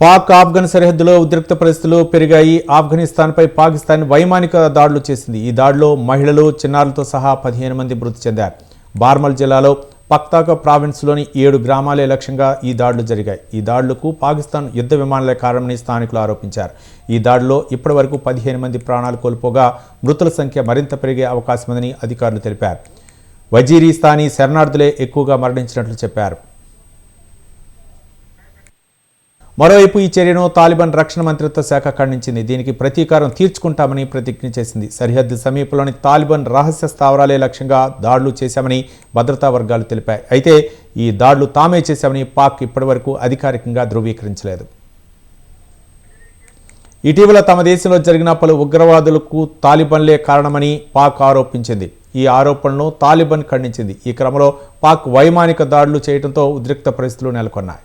పాక్ ఆఫ్ఘన్ సరిహద్దులో ఉద్రిక్త పరిస్థితులు పెరిగాయి. ఆఫ్ఘనిస్తాన్పై పాకిస్తాన్ వైమానిక దాడులు చేసింది. ఈ దాడిలో మహిళలు చిన్నారులతో సహా పదిహేను మంది మృతి చెందారు. బార్మల్ జిల్లాలో పక్తాక ప్రావిన్స్లోని ఏడు గ్రామాలే లక్ష్యంగా ఈ దాడులు జరిగాయి. ఈ దాడులకు పాకిస్తాన్ యుద్ధ విమానాలే కారణమని స్థానికులు ఆరోపించారు. ఈ దాడిలో ఇప్పటివరకు పదిహేను మంది ప్రాణాలు కోల్పోగా మృతుల సంఖ్య మరింత పెరిగే అవకాశం ఉందని అధికారులు తెలిపారు. వజీరిస్తానీ శరణార్థులే ఎక్కువగా మరణించినట్లు చెప్పారు. మరోవైపు ఈ చర్యను తాలిబాన్ రక్షణ మంత్రిత్వ శాఖ ఖండించింది. దీనికి ప్రతీకారం తీర్చుకుంటామని ప్రతిజ్ఞ చేసింది. సరిహద్దు సమీపంలోని తాలిబాన్ రహస్య స్థావరాలే లక్ష్యంగా దాడులు చేశామని భద్రతా వర్గాలు తెలిపాయి. అయితే ఈ దాడులు తామే చేశామని పాక్ ఇప్పటివరకు అధికారికంగా ధృవీకరించలేదు. ఇటీవల తమ దేశంలో జరిగిన పలు ఉగ్రవాదులకు తాలిబన్లే కారణమని పాక్ ఆరోపించింది. ఈ ఆరోపణలను తాలిబాన్ ఖండించింది. ఈ క్రమంలో పాక్ వైమానిక దాడులు చేయడంతో ఉద్రిక్త పరిస్థితులు నెలకొన్నాయి.